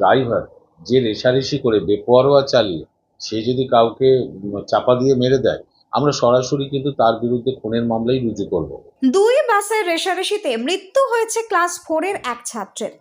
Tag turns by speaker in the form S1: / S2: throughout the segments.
S1: Driver যে রেশারেশি করে বেপরোয়া চালিয়ে, সে যদি কাউকে চাপা দিয়ে মেরে দেয়, আমরা সরাসরি কিন্তু তার বিরুদ্ধে খুনের মামলাই রুজু করব।
S2: দুই বাসের রেশারেশিতে মৃত্যু হয়েছে ক্লাস ফোরের এক ছাত্রের।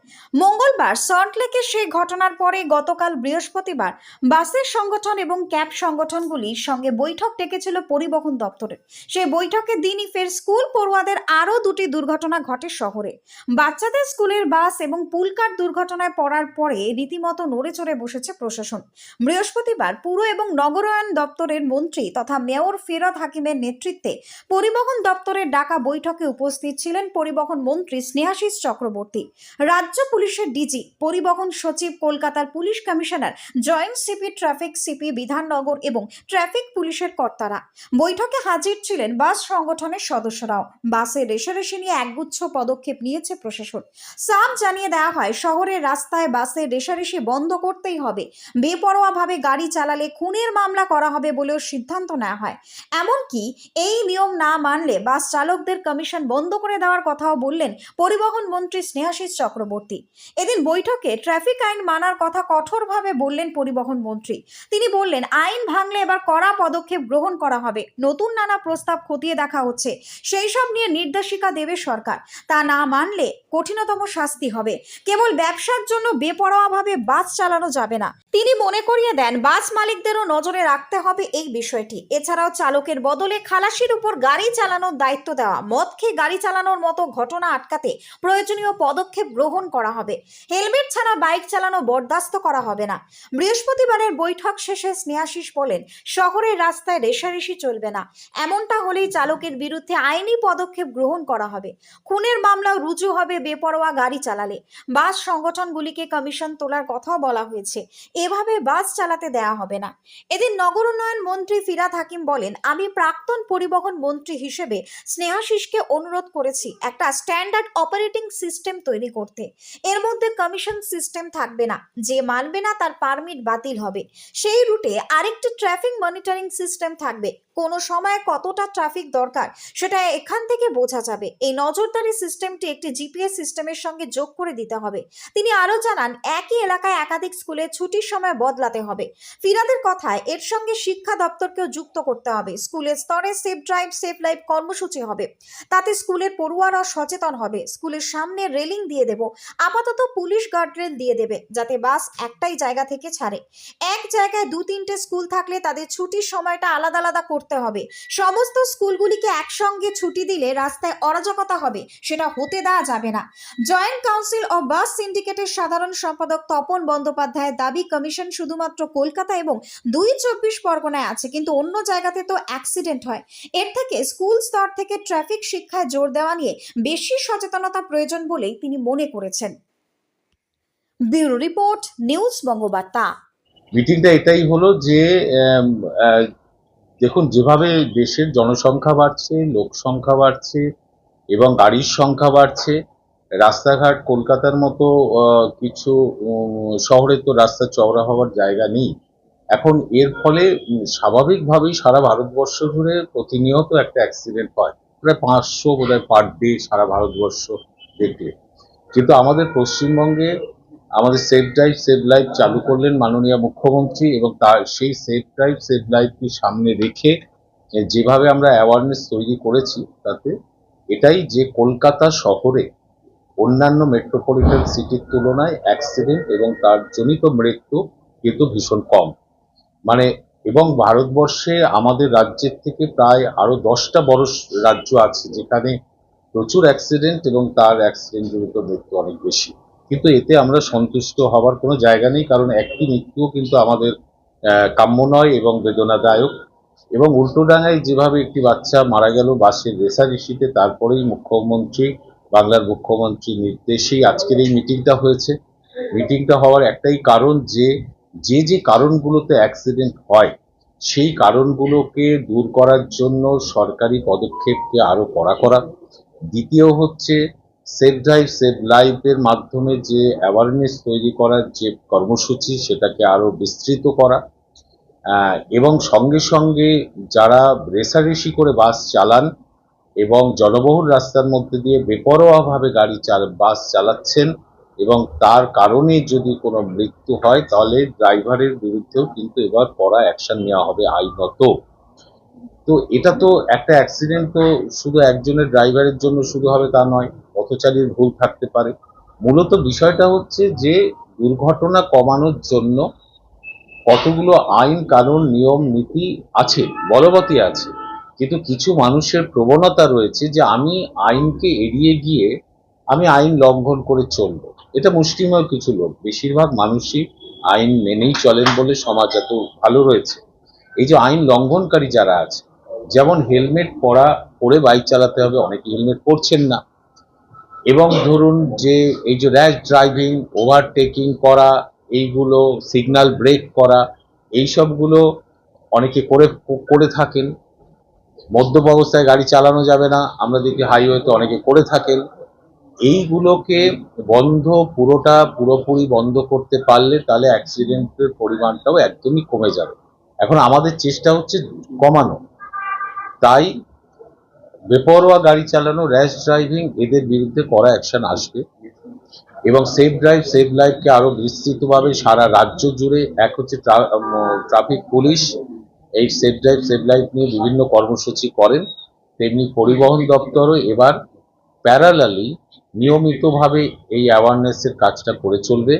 S2: মঙ্গলবার সল্টলেকের সেই ঘটনার পরে গতকাল বৃহস্পতিবার বাসের সংগঠন এবং ক্যাব সংগঠনগুলির সঙ্গে বৈঠক ডেকেছিল পরিবহন দপ্তরের। সেই বৈঠকের দিনই ফের স্কুল পড়ুয়াদের আরও দুটি দুর্ঘটনা ঘটে শহরে। বাচ্চাদের স্কুলের বাস এবং পুলকার দুর্ঘটনায় পড়ার পরে রীতিমতো নড়ে চড়ে বসেছে প্রশাসন। বৃহস্পতিবার পুর এবং নগরায়ণ দপ্তরের মন্ত্রী তথা মেয়র ফিরত হাকিমের নেতৃত্বে পরিবহন দপ্তরের ডাকা বৈঠকে উপস্থিত ছিলেন পরিবহন মন্ত্রী স্নেহাশিস চক্রবর্তী। রাজ্য পুলিশের ডিজি, পরিবহন সচিব, কলকাতার police commissioner, joint CP, traffic CP, Bidhannagar এবং ট্রাফিক পুলিশের কর্তারা। বৈঠকে হাজির ছিলেন বাস সংগঠনের সদস্যরাও। বাসে রেশারেশি নিয়ে একগুচ্ছ পদক্ষেপ নিয়েছে প্রশাসন। সাফ জানিয়ে দেওয়া হয়, শহরের রাস্তায় বাসে রেশারেশি বন্ধ করতেই হবে। বেপরোয়াভাবে গাড়ি চালালে খুনের মামলা করা হবে বলেও সিদ্ধান্ত নেওয়া হয়। এমনকি এই নিয়ম না মানলে বাস চালকদের কমিশন বন্ধ করে দেওয়ার কথাও বললেন পরিবহন মন্ত্রী স্নেহাশিস চক্রবর্তী। এদিন বৈঠকে ট্রাফিক আইন মানার কথা কঠোরভাবে বললেন পরিবহন মন্ত্রী। তিনি বললেন, আইন ভাঙলে এবার কড়া পদক্ষেপ গ্রহণ করা হবে। নতুন নানা প্রস্তাব খতিয়ে দেখা হচ্ছে। সেই সব নিয়ে নির্দেশিকা দেবে সরকার। তা না মানলে কঠিনতম শাস্তি হবে। কেবল ব্যবসার জন্য বেপরোয়াভাবে বাস চালানো যাবে না। তিনি মনে করিয়ে দেন, বাস মালিকদেরও নজরে রাখতে হবে এই বিষয়টি। এছাড়াও চালকের বদলে খালাসির উপর গাড়ি চালানোর দায়িত্ব দেওয়া, মদ খেয়ে গাড়ি চালানোর মতো ঘটনা আটকাতে প্রয়োজনীয় পদক্ষেপ গ্রহণ করা হবে। হেলমেট ছাড়া বাইক চালানো বরদাস্ত করা হবে না। বৃহস্পতিবারের বৈঠক শেষে স্নেহাশিস বলেন, শহরের রাস্তায় রেশারেশি চলবে না। এমনটা হলেই চালকের বিরুদ্ধে আইনি পদক্ষেপ গ্রহণ করা হবে। খুনের মামলাও রুজু হবে বেপরোয়া গাড়ি চালালে। বাস সংগঠনগুলিকে কমিশন তোলার কথাও বলা হয়েছে। এভাবে বাস চালাতে দেয়া হবে না। এদিন নগর উন্নয়ন মন্ত্রী ফিরাদ হাকিম বলেন, আমি প্রাক্তন পরিবহন মন্ত্রী হিসেবে স্নেহাশিসকে অনুরোধ করেছি একটা স্ট্যান্ডার্ড অপারেটিং সিস্টেম তৈরি করতে। এর মধ্যে কমিশন সিস্টেম থাকবে না। যে মানবে না তার পারমিট বাতিল হবে। সেই রুটে আরেকটি ট্রাফিক মনিটরিং সিস্টেম থাকবে। কোনো সময় কতটা ট্রাফিক দরকার, সেটা এখান থেকে বোঝা যাবে। এই নজরদারি সিস্টেমটি একটি জিপিএস সিস্টেমের সঙ্গে যোগ করে দিতে হবে। তিনি আরও জানান, একই এলাকায় একাধিক স্কুলে ছুটির সময় বদলাতে হবে। ফিরাদের কথায়, এর সঙ্গে শিক্ষা দপ্তরকেও যুক্ত করতে হবে। স্কুলের স্তরে সেফ ড্রাইভ সেফ লাইফ কর্মসূচি হবে। তাতে স্কুলের পড়ুয়ারা সচেতন হবে। স্কুলের সামনে রেলিং দিয়ে দেব। আপাতত পুলিশ গার্ডরেল দিয়ে দেবে, যাতে বাস একটাই জায়গা থেকে ছাড়ে। এক জায়গায় দু তিনটে স্কুল থাকলে তাদের ছুটির সময়টা আলাদা আলাদা করতে হবে। সমস্ত স্কুলগুলিকে একসঙ্গে ছুটি দিলে রাস্তায় অরাজকতা হবে, সেটা হতে দেওয়া যাবে না। জয়েন্ট কাউন্সিল অব বাস সিন্ডিকেটের সাধারণ সম্পাদক তপন বন্দ্যোপাধ্যায়ের দাবি, কমিশন শুধুমাত্র কলকাতা এবং দুই চব্বিশ পরগনায় আছে, কিন্তু অন্য জায়গাতে তো অ্যাক্সিডেন্ট হয়। এর থেকে স্কুল স্তর থেকে ট্রাফিক শিক্ষায় জোর দেওয়া নিয়ে বেশি সচেতনতা প্রয়োজন বলেই তিনি মনে করেছেন। Bureau report, news Bangabarta.
S1: মিটিংটা এটাই হলো যে দেখুন, যেভাবে দেশের জনসংখ্যা বাড়ছে লোক সংখ্যা বাড়ছে এবং গাড়ির সংখ্যা বাড়ছে, রাস্তাঘাট কলকাতার মতো কিছু শহরে তো রাস্তা চওড়া হওয়ার জায়গা নেই। এখন এর ফলে স্বাভাবিকভাবেই সারা ভারতবর্ষ জুড়ে প্রতিনিয়ত একটা অ্যাক্সিডেন্ট হয়। প্রায় পাঁচশো বোধহয় পার ডে সারা ভারতবর্ষ দেখলে। কিন্তু আমাদের পশ্চিমবঙ্গে আমাদের সেফ ড্রাইভ সেভ লাইফ চালু করলেন মাননীয় মুখ্যমন্ত্রী এবং তার সেই সেফ ড্রাইভ সেভ লাইফকে সামনে রেখে যেভাবে আমরা অ্যাওয়ারনেস তৈরি করেছি তাতে, এটাই যে কলকাতা শহরে অন্যান্য মেট্রোপলিটন সিটির তুলনায় অ্যাক্সিডেন্ট এবং তার জনিত মৃত্যু কিন্তু ভীষণ কম। মানে এবং ভারতবর্ষে আমাদের রাজ্যের থেকে প্রায় আরও দশটা বড় রাজ্য আছে যেখানে প্রচুর অ্যাক্সিডেন্ট এবং তার অ্যাক্সিডেন্ট জনিত মৃত্যু অনেক বেশি। কিন্তু এতে আমরা সন্তুষ্ট হওয়ার কোনো জায়গা নেই, কারণ একটি মৃত্যুও কিন্তু আমাদের কাম্য নয় এবং বেদনাদায়ক। এবং উল্টোডাঙায় যেভাবে একটি বাচ্চা মারা গেল বাসের রেসারেসিতে, তারপরেই মুখ্যমন্ত্রী, বাংলার মুখ্যমন্ত্রীর নির্দেশেই আজকের এই মিটিংটা হয়েছে। মিটিংটা হওয়ার একটাই কারণ যে যে যে কারণগুলোতে অ্যাক্সিডেন্ট হয়, সেই কারণগুলোকে দূর করার জন্য সরকারি পদক্ষেপকে আরও কড়া করা। দ্বিতীয় হচ্ছে সেফ ড্রাইভ সেভ লাইফের মাধ্যমে যে অ্যাওয়ারনেস তৈরি করার যে কর্মসূচি, সেটাকে আরও বিস্তৃত করা। এবং সঙ্গে সঙ্গে যারা রেসারেসি করে বাস চালান এবং জনবহুল রাস্তার মধ্যে দিয়ে বেপরোয়াভাবে গাড়ি চাল, বাস চালাচ্ছেন এবং তার কারণে যদি কোনো মৃত্যু হয়, তাহলে ড্রাইভারের বিরুদ্ধেও কিন্তু এবার কড়া অ্যাকশন নেওয়া হবে আইনত। তো এটা তো একটা অ্যাক্সিডেন্ট তো শুধু একজনের ড্রাইভারের জন্য শুধু হবে তা নয়, পথচারীর ভুল থাকতে পারে। মূলত বিষয়টা হচ্ছে যে দুর্ঘটনা কমানোর জন্য কতগুলো আইন, কানুন, নিয়ম, নীতি আছে বলবতই আছে। কিন্তু কিছু মানুষের প্রবণতা রয়েছে যে আমি আইনকে এড়িয়ে গিয়ে আমি আইন লঙ্ঘন করে চলবো। এটা মুষ্টিমেয় কিছু লোক। বেশিরভাগ মানুষই আইন মেনেই চলেন বলে সমাজ এত ভালো রয়েছে। এই যে আইন লঙ্ঘনকারী যারা আছে, যেমন হেলমেট পরা, পরে বাইক চালাতে হবে, অনেকে হেলমেট পরছেন না। এবং ধরুন যে এই যে র্যাশ ড্রাইভিং ওভারটেকিং করা, এইগুলো সিগন্যাল ব্রেক করা, এই সবগুলো অনেকে করে করে থাকেন। মদ্যপ অবস্থায় গাড়ি চালানো যাবে না, আমরা দেখি হাইওয়েতে অনেকে করে থাকেন। এইগুলোকে বন্ধ, পুরোটা পুরোপুরি বন্ধ করতে পারলে তাহলে অ্যাক্সিডেন্টের পরিমাণটাও একদমই কমে যাবে। এখন আমাদের চেষ্টা হচ্ছে কমানো। তাই বেপরোয়া গাড়ি চালানো র্যাশ ড্রাইভিং এদের বিরুদ্ধে করা অ্যাকশন আসবে এবং সেফ ড্রাইভ সেফ লাইফকে আরও বিস্তৃতভাবে সারা রাজ্য জুড়ে এক হচ্ছে ট্রাফিক পুলিশ এই সেফ ড্রাইভ সেফ লাইফ নিয়ে বিভিন্ন কর্মসূচি করেন। তেমনি পরিবহন দপ্তরও এবার প্যারালালি নিয়মিতভাবে এই অ্যাওয়ারনেসের কাজটা করে চলবে।